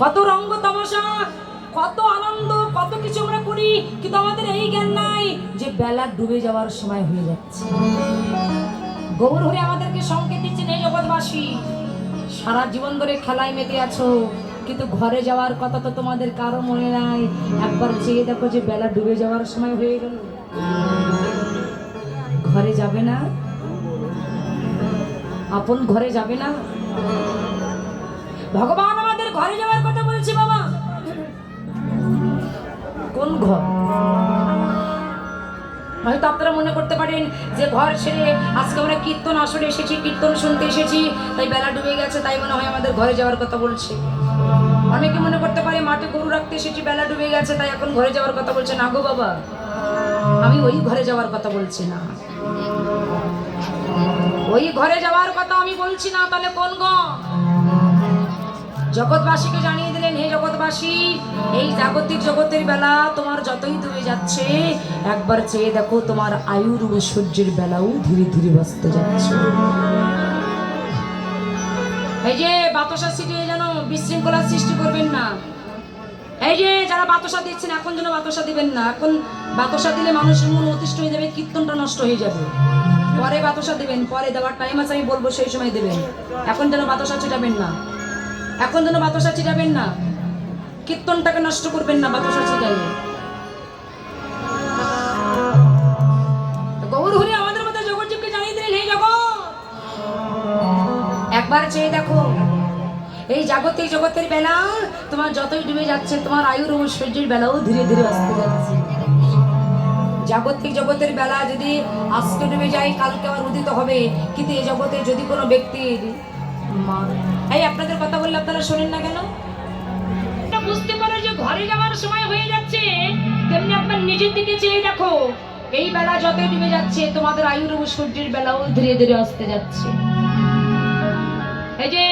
কত রঙ্গ তামাশা, কত আনন্দ, কত কিছু আমরা করি, কিন্তু আমাদের এই জ্ঞান নাই যে বেলা ডুবে যাওয়ার সময় হয়ে যাচ্ছে। গৌর হয়ে আমাদেরকে সংকেত দিচ্ছেন এই জগৎবাসী। সারা জীবন ধরে খেলায় মেতে আছো, কিন্তু ঘরে যাওয়ার কথা তো তোমাদের কারও মনে নাই। একবার চেয়ে দেখো যে বেলা ডুবে যাওয়ার সময় হয়ে গেল। ঘরে যাবে না? আপন ঘরে যাবে না? ভগবান ঘরে যাওয়ার কথা বলছি বাবা। কোন ঘর? হয়তো আপনারা মনে করতে পারেন যে ঘর ছেড়ে আজকে আমরা কীর্তন আসরে এসেছি, কীর্তন শুনতে এসেছি, তাই বেলা ডুবে গেছে, তাই মনে হয় আমাদের ঘরে যাওয়ার কথা বলছে। অনেকে মনে করতে পারে মাঠে গরু রাখতে এসেছি, বেলা ডুবে গেছে, তাই এখন ঘরে যাওয়ার কথা বলছে। না গো বাবা, আমি ওই ঘরে যাওয়ার কথা বলছি না। ওই ঘরে যাওয়ার কথা আমি বলছি না, তাহলে কোন গো জগৎবাসীকে জানিয়ে দিলেন, হে জগৎবাসী, এই জাগতিক জগতের বেলা তোমার যতই দূরে যাচ্ছে, একবার চেয়ে দেখো তোমার আয়ুর সূর্যের বেলাও ধীরে ধীরে বাঁচতে যাচ্ছে। এই যে বাতাসা সিটিয়ে যেন বিশৃঙ্খলার সৃষ্টি করবেন না। এই যে যারা বাতাসা দিচ্ছেন, এখন যেন বাতাসা দিবেন না। এখন বাতাসা দিলে মানুষের মন অতিষ্ঠ হয়ে যাবে, কীর্তনটা নষ্ট হয়ে যাবে। পরে বাতাসা দিবেন, পরে দেওয়ার টাইম আছে, আমি বলব সেই সময় দেবেন। এখন যেন বাতাসা ছিটাবেন না। এখন যেন বাতাসা ছিটাবেন না, কীর্তনটাকে নষ্ট করবেন না বাতাসা ছিটাইলে গৌর হরি, আমাদের মধ্যে জগৎজীবকে জানিয়ে দিলেন, হে জগৎ! একবার চেয়ে দেখো, এই জাগতিক জগতের বেলা তোমার যতই ডুবে যাচ্ছে, তোমার আয়ুর ও সূর্যের বেলাও ধীরে ধীরে আসতে যাচ্ছে। জাগতিক জগতের বেলা যদি আজকে ডুবে যায়, কালকে আবার উদিত হবে। কিন্তু এই জগতে যদি কোনো ব্যক্তির এই আপনাদের কথা বললে আপনারা শোনেন না কেন? বুঝতে পারো যে ঘরে যাওয়ার সময় হয়ে যাচ্ছে। তেমনি আপনার নিজের দিকে চেয়ে দেখো। এই বেলা যতই ডুবে যাচ্ছে তোমাদের আয়ুর ও সূর্যের বেলাও ধীরে ধীরে আসতে যাচ্ছে। এই যে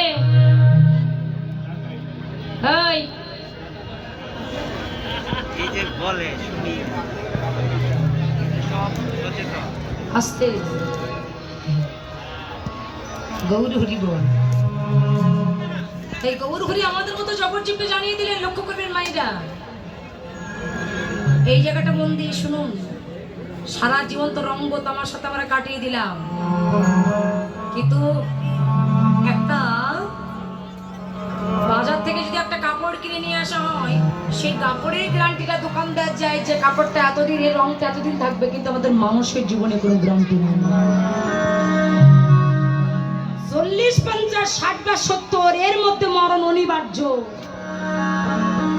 এই। এই যে বলে শুনি। আসতে। গৌর হরি বল। এই গৌর আমাদের মতো জগৎজীবকে জানিয়ে দিলেন লক্ষ্য করবেন মাইরা। এই জায়গাটা মন দিয়ে শুনুন। সারা জীবন তো রঙ্গ তোমার সাথে আমরা কাটিয়ে দিলাম। কিন্তু একটা বাজার থেকে যদি একটা কাপড় কিনে নিয়ে আসা হয়, সেই কাপড়ের গ্যারান্টিটা দোকানদার যায় যে কাপড়টা এতদিন, এর রংটা এতদিন থাকবে, কিন্তু আমাদের মানুষের জীবনে কোনো গ্যারান্টি নেই। চল্লিশ, পঞ্চাশ, ষাট বা সত্তর, এর মধ্যে মরণ অনিবার্য।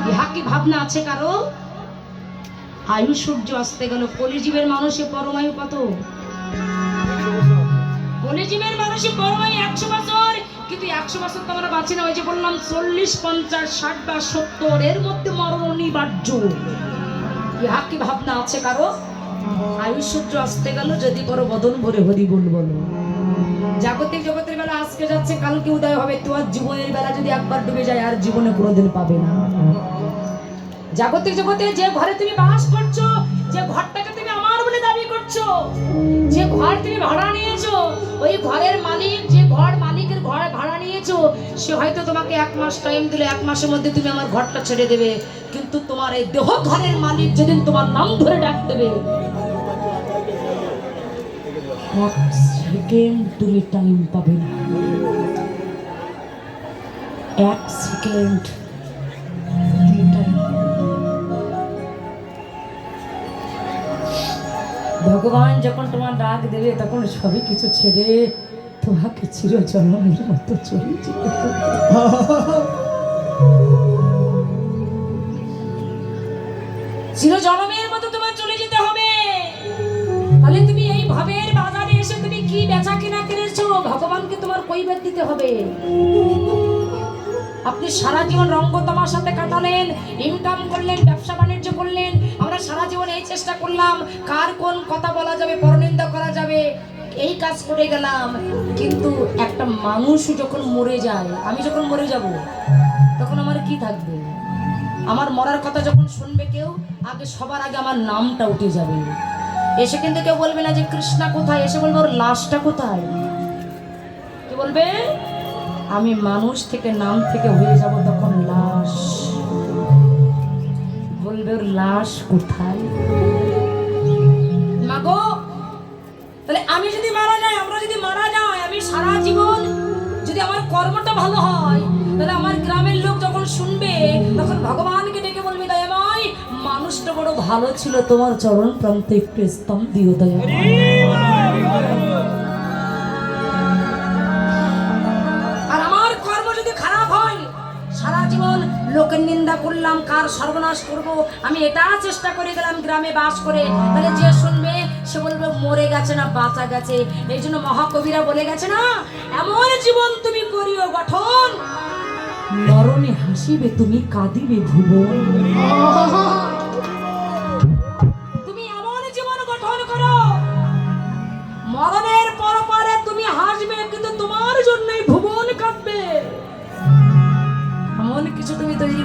ইহা কি ভাবনা আছে কারও? আয়ু সূর্য আসতে গেল কলিজীবের মানুষের পরমায়ু কত? কলিজীবের মানুষের পরমায়ু একশো বছর, কিন্তু একশো বছর তো আমরা বাঁচি না। ওই যে বললাম, চল্লিশ, পঞ্চাশ, ষাট বা সত্তর, এর মধ্যে মরণ অনিবার্য। ইহা কি ভাবনা আছে কারও? আয়ু সূর্য আসতে গেল, যদি করো বদন ভরে হরি বল বলো। জাগতিক জগতের বেলা আজকে যাচ্ছে, কালকে উদয় হবে। তোমার জীবনের বেলা যদি একবার ডুবে যায়, আর জীবনে কোনোদিন পাবে না। জাগতিক জগতে যে ঘরে তুমি বাস করছ, যে ঘরটাকে তুমি আমার বলে দাবি করছ, যে ঘর তুমি ভাড়া নিয়েছো, ওই ঘরের মালিক, যে ঘর মালিকের ঘর ভাড়া নিয়েছো, সে হয়তো তোমাকে এক মাস টাইম দিলে, এক মাসের মধ্যে তুমি আমার ঘরটা ছেড়ে দেবে। কিন্তু তোমার এই দেহ ঘরের মালিক যেদিন তোমার নাম ধরে ডাক দেবে এক সেকেন্ড তুমি টাইম পাবে না এক সেকেন্ড। ভগবান যখন তোমার ডাক দেবে, তখন সবই কিছু ছেড়ে তোমাকে চির জন্মের মতো চলে। চির জন্মের মতো তোমার কি বেচা কিনা কিনেছো ভগবানকে তোমার কৈবেদ দিতে হবে। আপনি সারা জীবন রঙ্গ তোমার সাথে কাটালেন, ইনকাম করলেন, ব্যবসা বাণিজ্য করলেন, আমরা সারা জীবন এই চেষ্টা করলাম, কার কোন কথা বলা যাবে, পরনিন্দা করা যাবে, এই কাজ করে গেলাম। কিন্তু একটা মানুষ যখন মরে যায়, আমি যখন মরে যাব, তখন আমার কি থাকবে? আমার মরার কথা যখন শুনবে কেউ, আগে সবার আগে আমার নামটা উঠে যাবে। এসে কিন্তু কেউ বলবে না যে কৃষ্ণা কোথায়? এসে বলবে, ওর লাশটা কোথায়? কি বলবে? আমি মানুষ থেকে নাম থেকে হয়ে যাব তখন লাশ। বলবে, ওর লাশ কোথায়? মাগো তাহলে আমি যদি মারা যাই, আমরা যদি মারা যাই, আমি সারা জীবন যদি আমার কর্মটা ভালো হয়, তাহলে আমার গ্রামের লোক যখন শুনবে, তখন দয়াময় মানুষটা বড় ভালো ছিল তোমার চরণ প্রান্তে একটু স্তম্ভ দিও দয়াময় আর আমার কর্ম যদি খারাপ হয়, সারা জীবন লোকের নিন্দা করলাম, কার সর্বনাশ করব? আমি এটা চেষ্টা করে গেলাম গ্রামে বাস করে। তাহলে যে শুনবে, সে বলবে, মরে গেছে না, বাঁচা গেছে। এই জন্য মহাকবিরা বলে গেছে না, এমন জীবন তুমি করিও, গঠন। মরণে হাসিবে তুমি, কাঁদিবে ভুবন।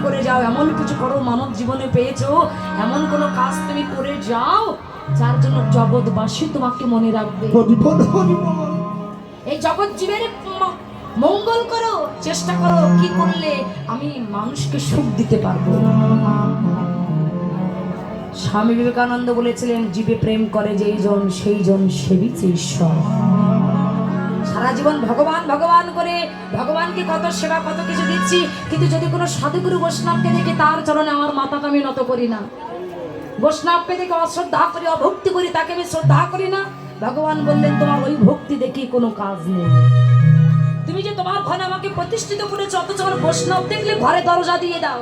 করে যাও এমন কিছু করো মানব জীবনে পেয়েছ এমন কোনো কাজ তুমি করে যাও যার জন্য জগৎবাসী তোমাকে মনে রাখবে। এই জগৎ জীবের মঙ্গল করো চেষ্টা করো কি করলে আমি মানুষকে সুখ দিতে পারব। স্বামী বিবেকানন্দ বলেছিলেন জীবে প্রেম করে যেই জন সেই জন সেবিছে ঈশ্বর। সারা জীবন ভগবান ভগবান করে ভগবানকে কত সেবা, কত কিছু দিচ্ছি, কিন্তু যদি কোনো সাধুগুরু বৈষ্ণবকে দেখে তার চরণে আমার মাথাটা আমি নত করি না, বৈষ্ণবকে দেখে অশ্রদ্ধা করি, অভক্তি করি, তাকে আমি শ্রদ্ধা করি না, ভগবান বললেন, তোমার ওই ভক্তি দেখি কোনো কাজ নেই। তুমি যে তোমার ঘরে আমাকে প্রতিষ্ঠিত করেছ, অথচ আমার বৈষ্ণব দেখলে ঘরে দরজা দিয়ে দাও।